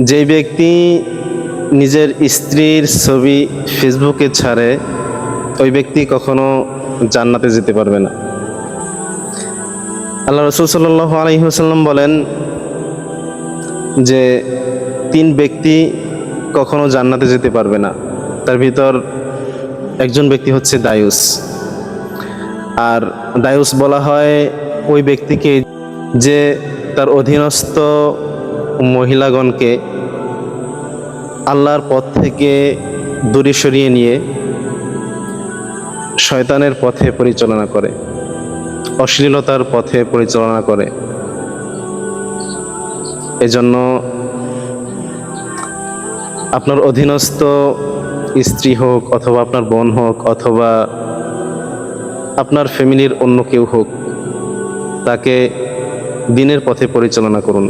যেই ব্যক্তি নিজের স্ত্রীর ছবি ফেসবুকে ছাড়ে, ওই ব্যক্তি কখনো জান্নাতে যেতে পারবে না। আল্লাহ রসুল সাল্লাহ আলহিহাসাল্লাম বলেন যে, তিন ব্যক্তি কখনো জান্নাতে যেতে পারবে না। তার ভিতর একজন ব্যক্তি হচ্ছে দায়ুস। আর দায়ুস বলা হয় ওই ব্যক্তিকে যে তার অধীনস্থ মহিলাগণকে আল্লাহর পথ থেকে দূরে সরিয়ে নিয়ে শয়তানের পথে পরিচালনা করে, অশ্লীলতার পথে পরিচালনা করে। এজন্য আপনার অধীনস্থ স্ত্রী হোক অথবা আপনার বোন হোক অথবা আপনার ফ্যামিলির অন্য কেউ হোক, তাকে দিনের পথে পরিচালনা করুন।